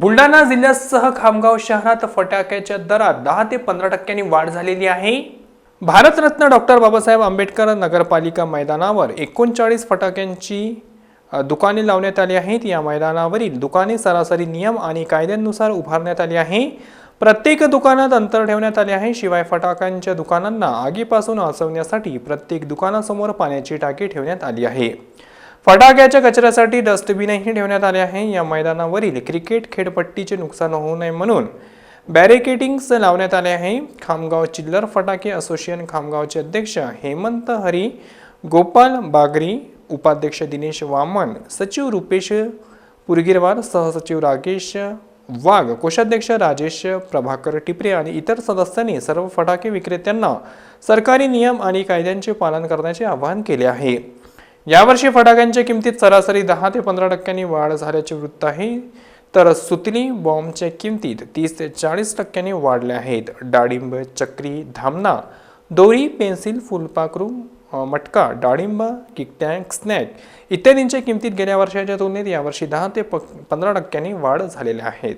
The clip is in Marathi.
बुलढाणा जिल्ह्यासह खामगाव शहरात फटाक्याच्या दरात दहा ते पंधरा टक्क्यांनी वाढ झालेली आहे. भारतरत्न डॉक्टर बाबासाहेब आंबेडकर नगरपालिका मैदानावर एकोणचाळीस फटाक्यांची दुकाने लावण्यात आली आहेत. या मैदानावरील दुकाने सरासरी नियम आणि कायद्यांनुसार उभारण्यात आली आहे. प्रत्येक दुकानात अंतर ठेवण्यात आले आहे. शिवाय फटाक्यांच्या दुकानांना आगीपासून वाचवण्यासाठी प्रत्येक दुकानासमोर पाण्याची टाकी ठेवण्यात आली आहे. फटाक्याच्या कचऱ्यासाठी डस्टबिनही ठेवण्यात आले आहे. या मैदानावरील क्रिकेट खेळपट्टीचे नुकसान होऊ नये म्हणून बॅरिकेटिंग्स लावण्यात आले आहे. खामगाव चिल्लर फटाके असोसिएशन खामगावचे अध्यक्ष हेमंत हरी गोपाल बागरी उपाध्यक्ष दिनेश वामन सचिव रुपेश पुरगिरवार सहसचिव राकेश वाघ कोषाध्यक्ष राजेश प्रभाकर टिपरे आणि इतर सदस्यांनी सर्व फटाके विक्रेत्यांना सरकारी नियम आणि कायद्यांचे पालन करण्याचे आवाहन केले आहे. यावर्षी फटाक्यांच्या किमतीत सरासरी दहा ते पंधरा टक्क्यांनी वाढ झाल्याचे वृत्त आहे. तर सुतली बॉम्बच्या किमतीत तीस ते चाळीस टक्क्यांनी वाढल्या आहेत. डाळिंब चक्री धामणा दोरी पेन्सिल फुलपाखरू मटका डाळिंब किकटँक स्नॅक इत्यादींच्या किमतीत गेल्या वर्षाच्या तुलनेत यावर्षी दहा ते प पंधरा टक्क्यांनी वाढ झालेल्या आहेत